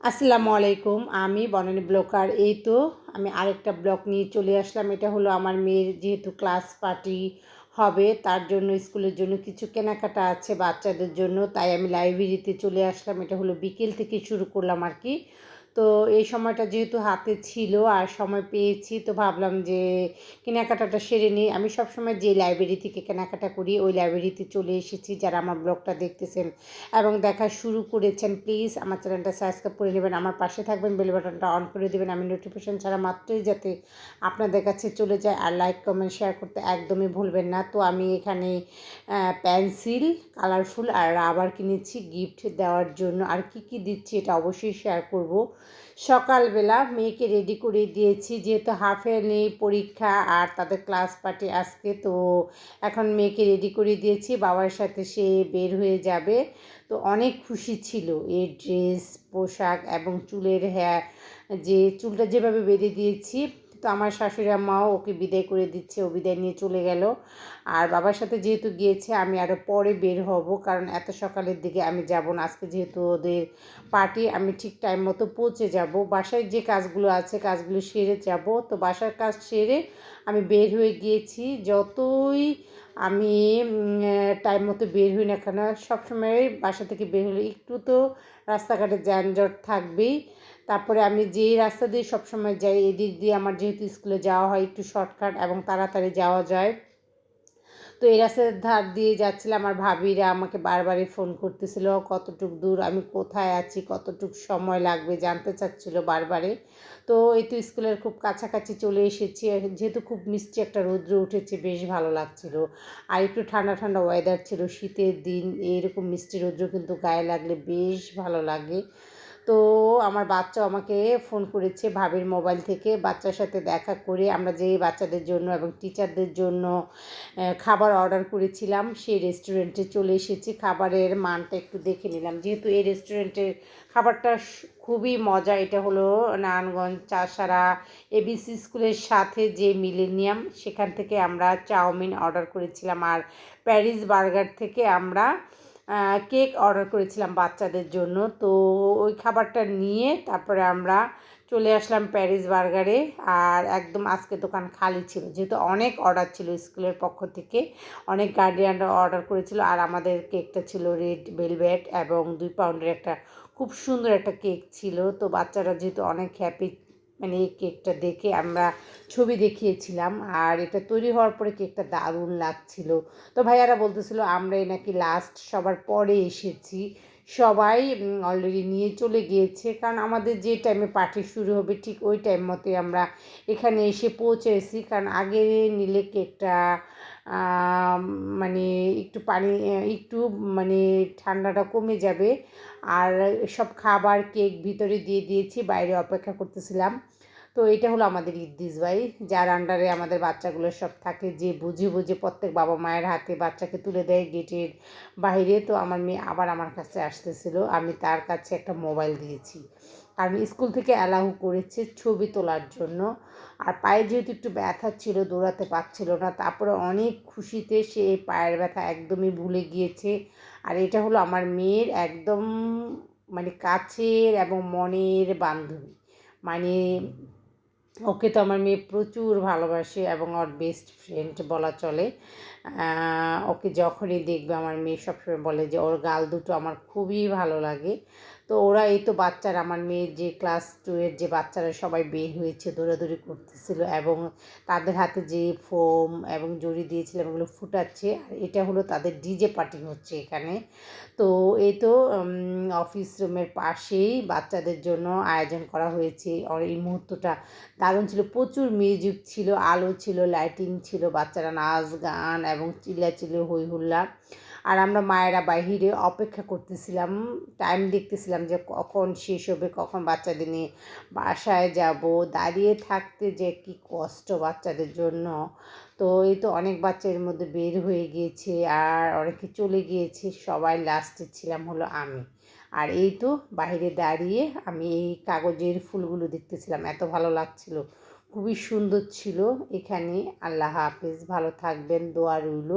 আসসালামু আলাইকুম, আমি বনানী ব্লকার। এই তো আমি আরেকটা ব্লক নিয়ে চলে আসলাম। এটা হলো আমার মেয়ের যেহেতু ক্লাস পার্টি হবে, তার জন্য স্কুলের জন্য কিছু কেনাকাটা আছে বাচ্চাদের জন্য, তাই আমি লাইব্রেরিতে চলে আসলাম। এটা হলো বিকেল থেকে শুরু করলাম আর কি। তো এই সময়টা যেহেতু হাতে ছিল আর সময় পেয়েছি, তো ভাবলাম যে কেনাকাটাটা সেরে নিই। আমি সবসময় যে লাইব্রেরি থেকে কেনাকাটা করি, ওই লাইব্রেরিতে চলে এসেছি যারা আমার ব্লগটা দেখতেছেন এবং দেখা শুরু করেছেন। প্লিজ আমার চ্যানেলটা সাবস্ক্রাইব করে নেবেন, আমার পাশে থাকবেন বেল বাটনটা অন করে দেবেন। আমি নোটিফিকেশান ছাড়া মাত্রই যাতে আপনাদের কাছে চলে যায় আর লাইক কমেন্ট শেয়ার করতে একদমই ভুলবেন না। তো আমি এখানে পেন্সিল কালারফুল আর রাবার কিনেছি গিফট দেওয়ার জন্য। আর কি কি দিচ্ছি এটা অবশ্যই শেয়ার করব। সকালবেলা মেয়েকে রেডি করে দিয়েছি, যেহেতু হাফ ইয়ারলি পরীক্ষা আর তাদের ক্লাস পার্টি আজকে, তো এখন মেয়েকে রেডি করে দিয়েছি, বাবার সাথে সে বের হয়ে যাবে। তো অনেক খুশি ছিল এর ড্রেস পোশাক এবং চুলের হ্যাঁ যে চুলটা যেভাবে বেঁধে দিয়েছি। তো আমার শাশুড়ি আম্মাও ওকে বিদায় করে দিচ্ছে, ও বিদায় নিয়ে চলে গেল। আর বাবার সাথে যেহেতু গিয়েছে, আমি আরও পরে বের হব, কারণ এত সকালের দিকে আমি যাব না। আজকে যেহেতু ওদের পার্টি আমি ঠিক টাইম মতো পৌঁছে যাব। বাসায় যে কাজগুলো আছে, কাজগুলো সেরে যাব। তো বাসার কাজ সেরে আমি বের হয়ে গিয়েছি। যতই আমি টাইম মতো বের হই না কেন, সবসময় বাসা থেকে বের হলে একটু তো রাস্তাঘাটে যানজট থাকবেই। তারপরে আমি যে রাস্তা দিয়ে সবসময় যাই, এদিক দিয়ে আমার যেহেতু স্কুলে যাওয়া হয় একটু শর্টকাট এবং তাড়াতাড়ি যাওয়া যায়। তো এই রাস্তার ধার দিয়ে যাচ্ছিলাম আমার ভাবিরা, আমাকে বারবারই ফোন করতেছিল, কতটুক দূর, আমি কোথায় আছি, কতটুক সময় লাগবে? জানতে চাচ্ছিল বারবারে তো এই তো স্কুলের খুব কাছাকাছি চলে এসেছি যেহেতু খুব মিষ্টি একটা রৌদ্র উঠেছে, বেশ ভালো লাগছিল। আর একটু ঠান্ডা ঠান্ডা ওয়েদার ছিল, শীতের দিন, এরকম মিষ্টি রৌদ্র কিন্তু গায়ে লাগলে বেশ ভালো লাগে। তো আমার বাচ্চা আমাকে ফোন করেছে ভাবির মোবাইল থেকে, বাচ্চার সাথে দেখা করে আমরা যে বাচ্চাদের জন্য এবং টিচারদের জন্য খাবার অর্ডার করেছিলাম, সেই রেস্টুরেন্টে চলে এসেছি। খাবারের মানটা একটু দেখে নিলাম। যেহেতু এই রেস্টুরেন্টের খাবারটা খুবই মজা, এটা হলো নারায়ণগঞ্জ, চাষারা এবিসি স্কুলের সাথে যে মিলেনিয়াম সেখান থেকে আমরা চাউমিন অর্ডার করেছিলাম। আর প্যারিস বার্গার থেকে আমরা কেক অর্ডার করেছিলাম বাচ্চাদের জন্য। তো ওই খাবারটা নিয়ে তারপরে আমরা চলে আসলাম প্যারিস বার্গারে। আর একদম আজকে দোকান খালি ছিল। যেহেতু অনেক অর্ডার ছিল স্কুলের পক্ষ থেকে, অনেক গার্ডিয়ানরা অর্ডার করেছিল। আর আমাদের কেকটা ছিল রেড ভেলভেট এবং দুই পাউন্ডের একটা খুব সুন্দর একটা কেক ছিল। তো বাচ্চারা যেহেতু অনেক হ্যাপি মানে এই কেকটা দেখে আমরা ছবি দেখিয়েছিলাম, আর এটা তৈরি হওয়ার পরে কেকটা দারুণ লাগছিল। তো ভাইয়ারা বলতেছিল, আমরাই নাকি লাস্ট সবার পরে এসেছি। সবাই অলরেডি নিয়ে চলে গিয়েছে। কারণ আমাদের যে টাইমে পার্টি শুরু হবে, ঠিক ওই টাইম মতোই আমরা এখানে এসে পৌঁছেছি। কারণ আগে নিলে কেকটা মানে একটু পানি একটু মানে ঠান্ডাটা কমে যাবে। আর সব খাবার কেক ভিতরে দিয়ে দিয়েছি, বাইরে অপেক্ষা করতেছিলাম। তো এটা হলো আমাদের ইদ্দিস ভাই, যার আন্ডারে আমাদের বাচ্চাগুলো সব থাকে, যে বুঝে বুঝে প্রত্যেক বাবা মায়ের হাতে বাচ্চাকে তুলে দেয় গেটের বাইরে তো আমার মেয়ে আবার আমার কাছে আসতেছিল, আমি তার কাছে একটা মোবাইল দিয়েছি। কারণ স্কুল থেকে অ্যালাউ করেছে ছবি তোলার জন্য। আর পায়ে যেহেতু একটু ব্যথা ছিল, দৌড়াতে পারছিল না, তারপরে অনেক খুশিতে সে পায়ের ব্যথা একদমই ভুলে গিয়েছে। আর এটা হলো আমার মেয়ের একদম মানে কাছের এবং মনের বান্ধবী। মানে ওকে তো আমার মেয়ে প্রচুর ভালোবাসে এবং ওর বেস্ট ফ্রেন্ড বলা চলে। ওকে যখনই দেখবে আমার মেয়ে সবসময় বলে যে, ওর গাল দুটো আমার খুবই ভালো লাগে। তো ওরা এই তো বাচ্চারা, আমার মেয়ের যে ক্লাস টুয়ের যে বাচ্চারা সবাই বের হয়েছে, দৌড়াদৌড়ি করতেছিল এবং তাদের হাতে যে ফোম এবং জড়ি দিয়েছিল এগুলো ফুটাচ্ছে, আর এটা হলো তাদের ডিজে পার্টি হচ্ছে এখানে। তো এই তো অফিস রুমের পাশেই বাচ্চাদের জন্য আয়োজন করা হয়েছে। আর এই মুহূর্তটা দারুণ ছিল, প্রচুর মিউজিক ছিল, আলো ছিল লাইটিং ছিল, বাচ্চারা নাচ, গান এবং চিল্লাচিল্লি, হই হুল্লা আর আমরা মায়েরা বাহিরে অপেক্ষা করতেছিলাম টাইম দেখতেছিলাম যে কখন শেষ হবে, কখন বাচ্চাদের নিয়ে বাসায় যাব, দাঁড়িয়ে থাকতে যে কি কষ্ট বাচ্চাদের জন্য। তো এই তো অনেক বাচ্চা এর মধ্যে বের হয়ে গিয়েছে আর অনেকে চলে গিয়েছে, সবাই লাস্টে ছিলাম হলো আমি। আর এই তো বাইরে দাঁড়িয়ে আমি এই কাগজের ফুলগুলো দেখতেছিলাম, এত ভালো লাগছিল। খুবই সুন্দর ছিল এখানে। আল্লাহ হাফেজ, ভালো থাকবেন, দোয়া রইল।